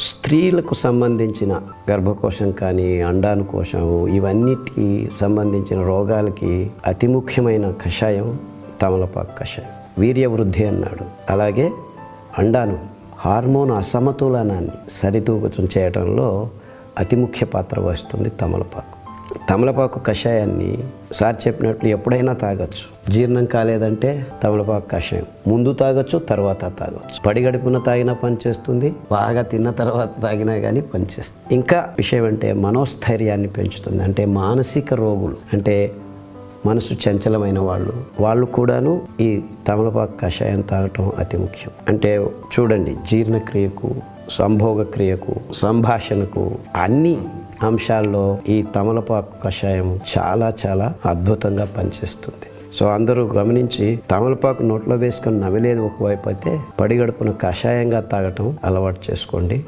స్త్రీలకు సంబంధించిన గర్భకోశం కానీ అండానుకోశం ఇవన్నిటికి సంబంధించిన రోగాలకి అతి ముఖ్యమైన కషాయం తమలపాకు కషాయం. వీర్యవృద్ధి అన్నాడు. అలాగే అండాను హార్మోన్ అసమతులనాన్ని సరితూకం చేయడంలో అతి ముఖ్య పాత్ర వహిస్తుంది తమలపాకు. తమలపాకు కషాయాన్ని సార్ చెప్పినట్లు ఎప్పుడైనా తాగొచ్చు. జీర్ణం కాలేదంటే తమలపాకు కషాయం. ముందు తాగొచ్చు తర్వాత తాగొచ్చు. పడిగడుపున తాగినా పనిచేస్తుంది బాగా తిన్న తర్వాత తాగినా కానీ పనిచేస్తుంది. ఇంకా విషయం అంటే మనోస్థైర్యాన్ని పెంచుతుంది. అంటే మానసిక రోగులు అంటే మనసు చంచలమైన వాళ్ళు. వాళ్ళు కూడాను ఈ తమలపాకు కషాయం తాగటం అతి ముఖ్యం. అంటే చూడండి జీర్ణక్రియకు సంభోగ క్రియకు సంభాషణకు అన్ని అంశాల్లో ఈ తమలపాకు కషాయం చాలా చాలా అద్భుతంగా పనిచేస్తుంది. సో అందరూ గమనించి తమలపాకు నోట్లో వేసుకొని నమిలేదు ఒకవైపు అయితే పడిగడుపున కషాయంగా తాగటం అలవాటు చేసుకోండి.